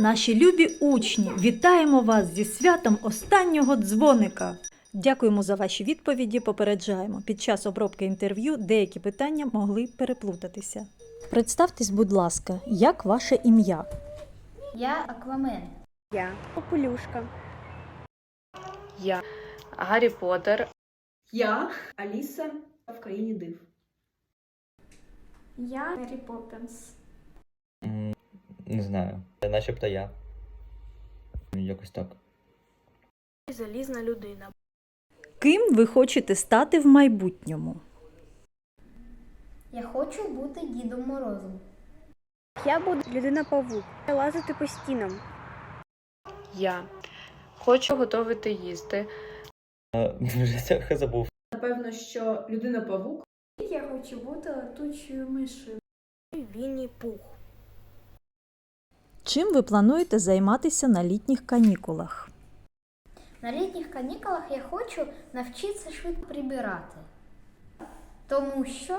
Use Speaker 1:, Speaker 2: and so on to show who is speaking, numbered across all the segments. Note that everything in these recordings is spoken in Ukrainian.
Speaker 1: Наші любі учні, вітаємо вас зі святом останнього дзвоника. Дякуємо за ваші відповіді. Попереджаємо. Під час обробки інтерв'ю деякі питання могли переплутатися. Представтесь, будь ласка, як ваше ім'я?
Speaker 2: Я Аквамен.
Speaker 3: Я Попелюшка.
Speaker 4: Я Гаррі Поттер.
Speaker 5: Я Аліса в країні див.
Speaker 2: Я Мері Поппінс.
Speaker 6: Не знаю. Начебто я. Якось так.
Speaker 3: Залізна людина.
Speaker 1: Ким ви хочете стати в майбутньому?
Speaker 2: Я хочу бути Дідом Морозом.
Speaker 3: Я буду людина павук. Лазити по стінам.
Speaker 4: Я хочу готувати їсти.
Speaker 6: Е, Вже трохи забув.
Speaker 5: Напевно, що людина павук
Speaker 2: Я хочу бути летучою мишею.
Speaker 3: Вінні пух.
Speaker 1: Чим ви плануєте займатися на літніх канікулах?
Speaker 2: На літніх канікулах я хочу навчитися швидко прибирати. Тому що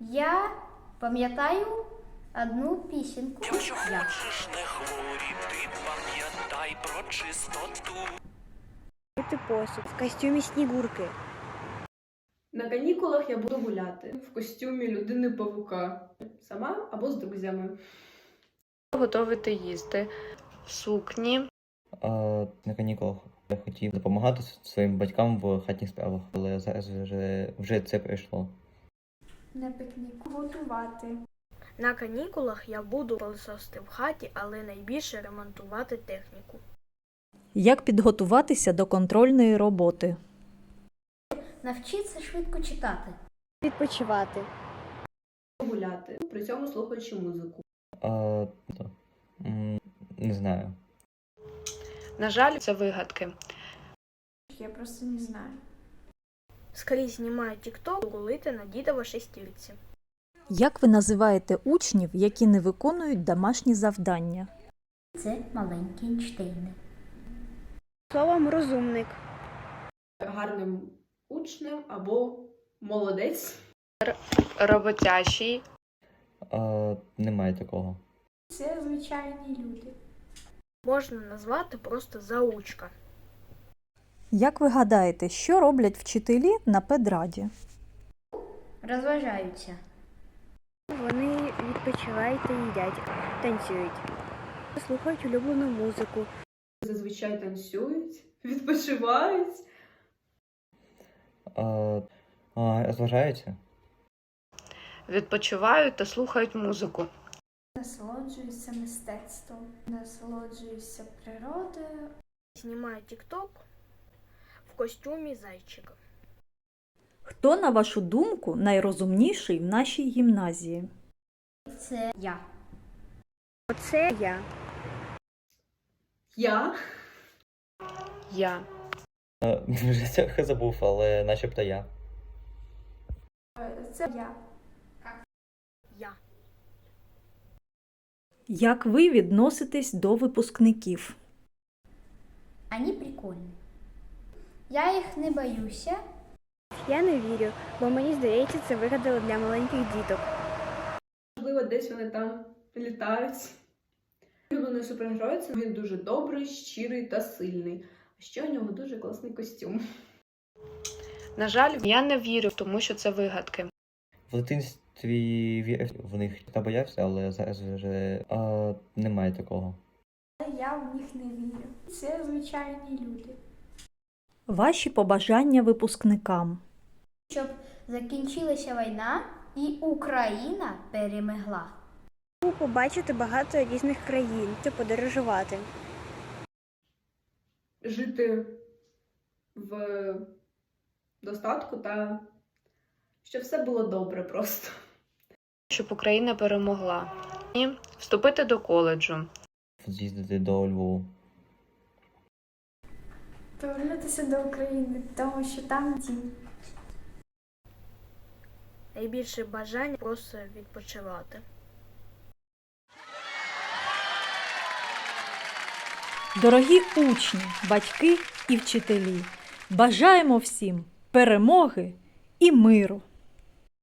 Speaker 2: я пам'ятаю одну пісеньку. Я.
Speaker 7: не хворі, ти пам'ятай про чистоту.
Speaker 3: Пити посуд в костюмі снігурки.
Speaker 5: на канікулах я буду гуляти в костюмі людини павука. Сама або з друзями.
Speaker 4: Готувати їсти сукні.
Speaker 6: Е, На канікулах я хотів допомагати своїм батькам в хатніх справах, але зараз вже, вже це прийшло.
Speaker 2: На пікніку готувати.
Speaker 3: На канікулах я буду пилососити в хаті, але найбільше ремонтувати техніку.
Speaker 1: Як підготуватися до контрольної роботи?
Speaker 2: Навчитися швидко читати.
Speaker 3: Відпочивати.
Speaker 5: Гуляти, при цьому слухаючи музику.
Speaker 6: Е, то, Не знаю.
Speaker 4: На жаль, це вигадки.
Speaker 2: Я просто не знаю.
Speaker 3: Скрізь знімаю тікток, рулити на дідова шестірці.
Speaker 1: Як ви називаєте учнів, які не виконують домашні завдання?
Speaker 2: Це маленькі Ейнштейни.
Speaker 3: Словом розумник.
Speaker 5: Гарним учнем або молодець.
Speaker 4: Роботящий.
Speaker 6: Е, Немає такого.
Speaker 2: Це звичайні люди.
Speaker 3: Можна назвати просто заучка.
Speaker 1: Як ви гадаєте, що роблять вчителі на педраді?
Speaker 2: Розважаються.
Speaker 3: Вони відпочивають та їдять, танцюють. Слухають улюблену музику.
Speaker 5: Зазвичай танцюють, відпочивають.
Speaker 6: Е, а, Розважаються?
Speaker 4: Відпочивають та слухають музику.
Speaker 2: Насолоджуюся мистецтвом, насолоджуюся природою.
Speaker 3: Знімаю тікток в костюмі зайчика.
Speaker 1: Хто, на вашу думку, найрозумніший в нашій гімназії?
Speaker 2: Це я.
Speaker 3: Оце я.
Speaker 5: Я
Speaker 4: Я
Speaker 6: Е, Вже забув, але начебто я.
Speaker 2: Це я.
Speaker 3: Я.
Speaker 1: Як ви відноситесь до випускників?
Speaker 2: Вони прикольні. Я їх не боюся.
Speaker 3: Я не вірю, бо мені здається, це вигадали для маленьких діток.
Speaker 5: можливо, десь вони там літають. Улюблений супергерой це він дуже добрий, щирий та сильний. А ще у нього дуже класний костюм.
Speaker 4: на жаль, я не вірю, тому що це вигадки.
Speaker 6: В дитинстві вірив в них та боявся, але зараз вже е, немає такого.
Speaker 2: Я в них не вірю. Це звичайні люди.
Speaker 1: Ваші побажання випускникам.
Speaker 2: Щоб закінчилася війна і Україна перемогла.
Speaker 3: Побачити багато різних країн, це подорожувати.
Speaker 5: Жити в достатку та щоб все було добре просто.
Speaker 4: Щоб Україна перемогла. І вступити до коледжу.
Speaker 6: З'їздити до Львову.
Speaker 2: Повернутися до України, тому що там дім.
Speaker 3: Найбільше бажання просто відпочивати.
Speaker 1: Дорогі учні, батьки і вчителі, бажаємо всім перемоги і миру!